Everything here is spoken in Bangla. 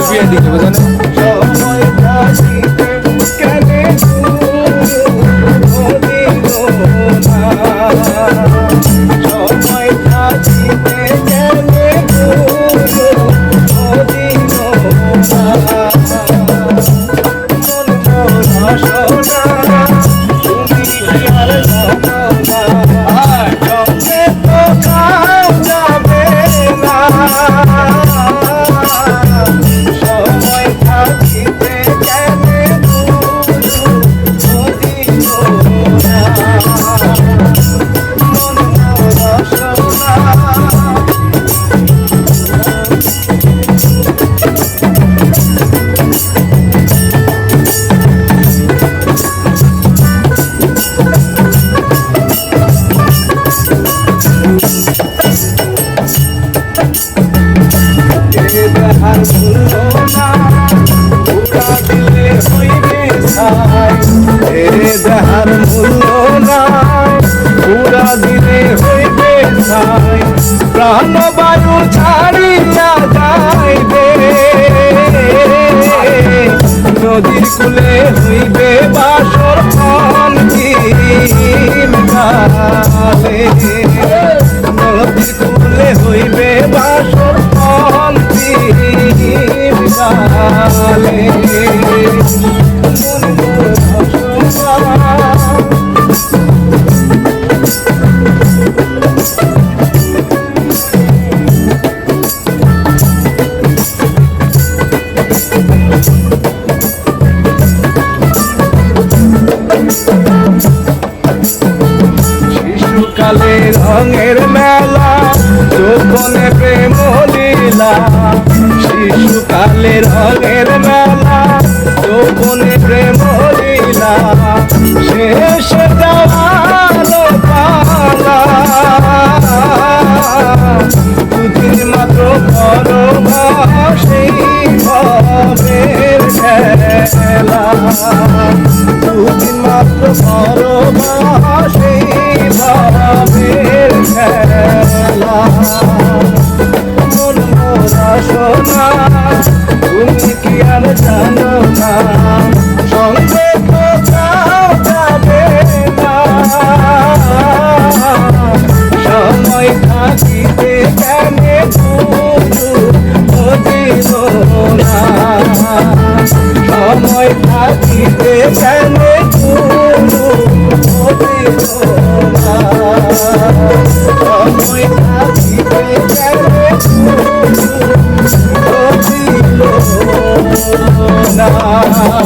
শিল্পী এদিকে বোঝা দেহার মূল্য না পুরা দিলে হইবে নাই পুরা দিলে হইবে ছাই ছাড়িয়া যাইবে নদীর কূলে হইবে বাসর নদীর শিশুকালে রঙের মেলা যৌবনে প্রেম লীলা। শিশুকালে রঙের মেলা যৌবনে প্রেম লীলা। শেষ যাওয়ালো পালা। দুদিন মাত্র ভালোবাসেই ভবের খেলা। দুদিন মাত্র ভালোবাসেই থাকিতে কেনে বুঝিল না সময় থাকিতে কেনে বুঝিল না।